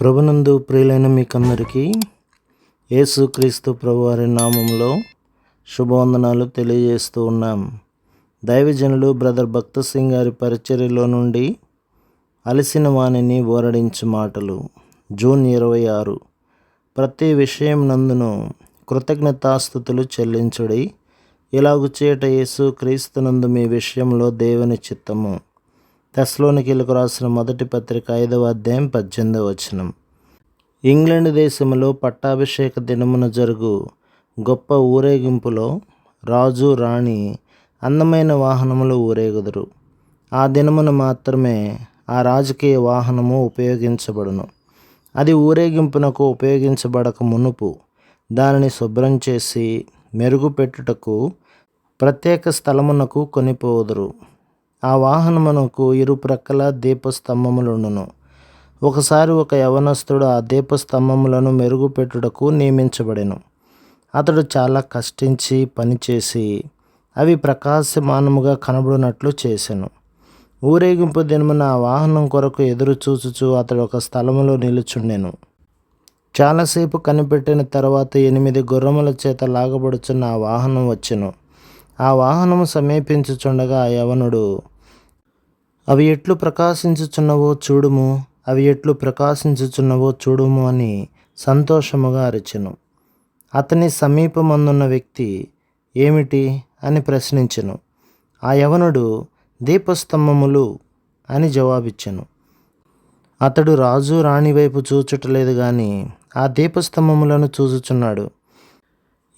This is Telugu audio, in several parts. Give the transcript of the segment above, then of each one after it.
ప్రభునందు ప్రియులైన మీకందరికీ యేసుక్రీస్తు ప్రభువారి నామంలో శుభవందనాలు తెలియజేస్తూ ఉన్నాం. దైవజనులు బ్రదర్ భక్త సింగ్ గారి పరిచర్యలో నుండి అలసిన వాణిని ఓరడించు మాటలు. జూన్ ఇరవై ఆరు. ప్రతి విషయం నందును కృతజ్ఞతాస్థుతులు చెల్లించుడి. ఇలాగు చేట యేసు క్రీస్తునందు మీ విషయంలో దేవుని చిత్తము. తెస్లోనికీలకు రాసిన మొదటి పత్రిక ఐదవ అధ్యాయం పద్దెనిమిదవ వచనం. ఇంగ్లాండ్ దేశంలో పట్టాభిషేక దినమున జరుగు గొప్ప ఊరేగింపులో రాజు రాణి అందమైన వాహనములు ఊరేగుదురు. ఆ దినమున మాత్రమే ఆ రాజకీయ వాహనము ఉపయోగించబడును. అది ఊరేగింపునకు ఉపయోగించబడక మునుపు దానిని శుభ్రం చేసి మెరుగుపెట్టుటకు ప్రత్యేక స్థలమునకు కొనిపోదురు. ఆ వాహనమునకు ఇరుప్రక్కల దీపస్తంభములుండును. ఒకసారి ఒక యవనస్తుడు ఆ దీపస్తంభములను మెరుగుపెట్టుటకు నియమించబడెను. అతడు చాలా కష్టించి పనిచేసి అవి ప్రకాశమానముగా కనబడినట్లు చేశాను ఊరేగింపు దినమున ఆ వాహనం కొరకు ఎదురు చూచుచు అతడు ఒక స్థలములో నిలుచుండెను. చాలాసేపు కనిపెట్టిన తర్వాత ఎనిమిది గుర్రముల చేత లాగబడుచున్న ఆ వాహనం వచ్చెను. ఆ వాహనము సమీపించుచుండగా ఆ యవనుడు అవి ఎట్లు ప్రకాశించుచున్నవో చూడుము అవి ఎట్లు ప్రకాశించుచున్నవో చూడుము అని సంతోషముగా అరిచెను. అతని సమీపమందున్న వ్యక్తి ఏమిటి అని ప్రశ్నించెను. ఆ యవనుడు దీపస్తంభములు అని జవాబిచ్చెను. అతడు రాజు రాణి వైపు చూచుటలేదు కానీ ఆ దీపస్తంభములను చూచుచున్నాడు.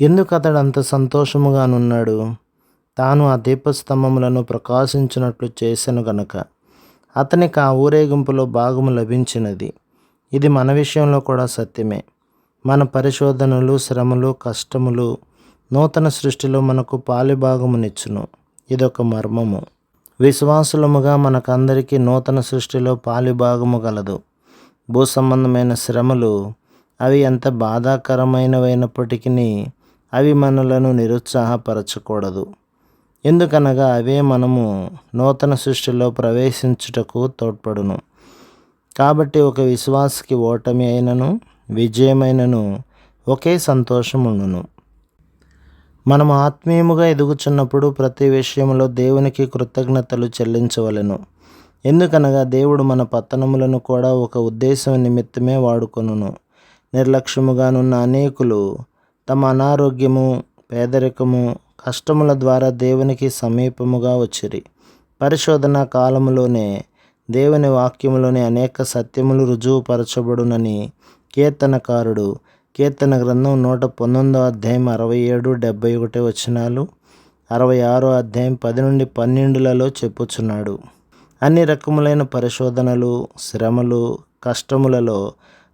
ఎందుకు అతడు అంత సంతోషముగానున్నాడు? తాను ఆ దీపస్తంభములను ప్రకాశించినట్లు చేసెను గనక. అతనికి ఆ ఊరేగింపులో భాగము లభించినది. ఇది మన విషయంలో కూడా సత్యమే. మన పరిశోధనలు శ్రమలు కష్టములు నూతన సృష్టిలో మనకు పాలిభాగమునిచ్చును. ఇదొక మర్మము. విశ్వాసులముగా మనకందరికీ నూతన సృష్టిలో పాలిభాగము గలదు. భూ సంబంధమైన శ్రమలు అవి ఎంత బాధాకరమైనవైనప్పటికీ అవి మనలను నిరుత్సాహపరచకూడదు. ఎందుకనగా అవే మనము నూతన సృష్టిలో ప్రవేశించుటకు తోడ్పడును. కాబట్టి ఒక విశ్వాసకి ఓటమి అయినను విజయమైనను ఒకే సంతోషం ఉండును మనం ఆత్మీయముగా ఎదుగుచున్నప్పుడు ప్రతి విషయంలో దేవునికి కృతజ్ఞతలు చెల్లించవలెను. ఎందుకనగా దేవుడు మన పతనములను కూడా ఒక ఉద్దేశం నిమిత్తమే వాడుకొనును. నిర్లక్ష్యముగానున్న అనేకులు తమ అనారోగ్యము పేదరికము కష్టముల ద్వారా దేవునికి సమీపముగా వచ్చిరి. పరిశోధన కాలములోనే దేవుని వాక్యములోని అనేక సత్యములు రుజువుపరచబడునని కీర్తనకారుడు కీర్తన గ్రంథం నూట పంతొమ్మిదో అధ్యాయం అరవై ఏడు డెబ్బై ఒకటి వచనాలు అరవై ఆరో అధ్యాయం పది నుండి పన్నెండులలో చెప్పుచున్నాడు. అన్ని రకములైన పరిశోధనలు శ్రమలు కష్టములలో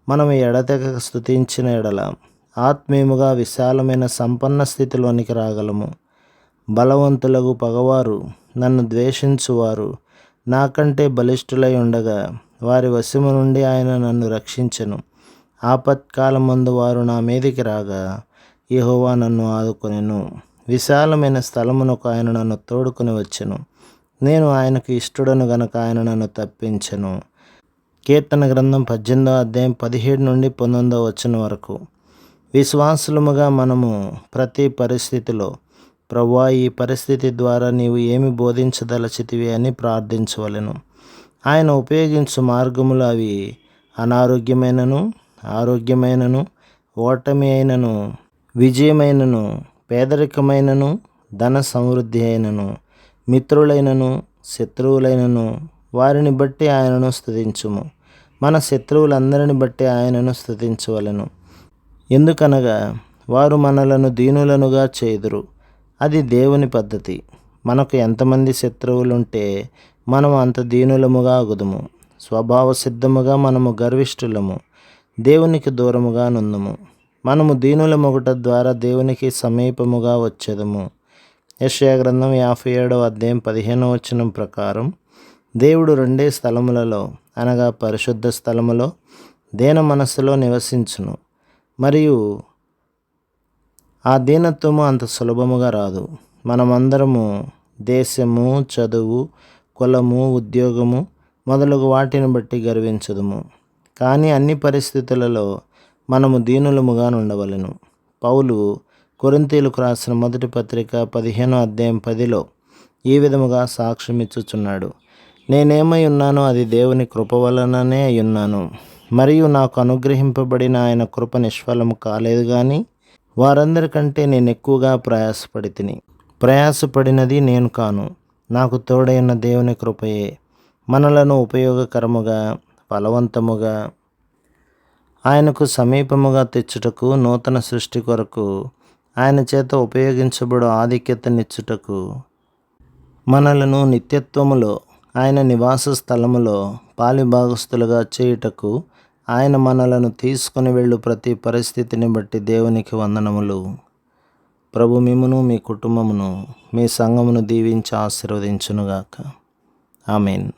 మనం ఎడతెగక స్థుతించిన ఎడల ఆత్మీయముగా విశాలమైన సంపన్న స్థితిలోనికి రాగలము. బలవంతులకు పగవారు నన్ను ద్వేషించువారు. నాకంటే బలిష్ఠులై ఉండగా వారి వశము నుండి ఆయన నన్ను రక్షించెను. ఆపత్కాలమందు వారు నా మీదికి రాగా యహోవా నన్ను ఆదుకొనెను. విశాలమైన స్థలమునకు ఆయన నన్ను తోడుకొని వచ్చెను. నేను ఆయనకు ఇష్టడను గనక ఆయన నన్ను తప్పించెను. కీర్తన గ్రంథం పద్దెనిమిదో అధ్యాయం పదిహేడు నుండి పంతొమ్మిదో వచ్చిన వరకు. విశ్వాసులముగా మనము ప్రతి పరిస్థితిలో ప్రభువా ఈ పరిస్థితి ద్వారా నీవు ఏమి బోధించదలచితివి అని ప్రార్థించవలెను. ఆయన ఉపయోగించు మార్గములు అవి అనారోగ్యమైనను ఆరోగ్యమైనను ఓటమి అయినను విజయమైనను పేదరికమైనను ధన సమృద్ధి అయినను మిత్రులైనను శత్రువులైనను వారిని బట్టి ఆయనను స్థుతించుము మన శత్రువులందరిని బట్టి ఆయనను స్థుతించవలను ఎందుకనగా వారు మనలను దీనులనుగా చేదురు. అది దేవుని పద్ధతి. మనకు ఎంతమంది శత్రువులుంటే మనం అంత దీనులముగా అగుదుము. స్వభావ సిద్ధముగా మనము గర్విష్ఠులము. దేవునికి దూరముగా నుందుము. మనము దీనుల మొగట ద్వారా దేవునికి సమీపముగా వచ్చేదము. యశయగ్రందం యాభై ఏడవ అధ్యాయం పదిహేనవ వచనం ప్రకారం దేవుడు రెండే స్థలములలో అనగా పరిశుద్ధ స్థలములో దేన మనస్సులో నివసించును. మరియు ఆ దీనత్వము అంత సులభముగా రాదు. మనమందరము దేశము చదువు కులము ఉద్యోగము మొదలగు వాటిని బట్టి గర్వించదుము. కానీ అన్ని పరిస్థితులలో మనము దీనులముగా ఉండవలెను పౌలు కొరింతీలకు రాసిన మొదటి పత్రిక పదిహేనో అధ్యాయం పదిలో ఈ విధముగా సాక్ష్యం ఇచ్చుచున్నాడు నేనేమై ఉన్నానో అది దేవుని కృప వలననే అయి ఉన్నాను. మరియు నాకు అనుగ్రహింపబడిన ఆయన కృప నిష్ఫలము కాలేదు కానీ వారందరికంటే నేను ఎక్కువగా ప్రయాసపడి తిని ప్రయాసపడినది నేను కాను. నాకు తోడైన దేవుని కృపయే. మనలను ఉపయోగకరముగా ఫలవంతముగా ఆయనకు సమీపముగా తెచ్చుటకు నూతన సృష్టి కొరకు ఆయన చేత ఉపయోగించబడు ఆధిక్యతనిచ్చుటకు మనలను నిత్యత్వములో ఆయన నివాస స్థలములో పాలిభాగస్తులుగా చేయుటకు ఆయన మనలను తీసుకుని వెళ్ళు ప్రతి పరిస్థితిని బట్టి దేవునికి వందనములు. ప్రభు మిమ్మును మీ కుటుంబమును మీ సంఘమును దీవించి ఆశీర్వదించునుగాక. ఆమెన్.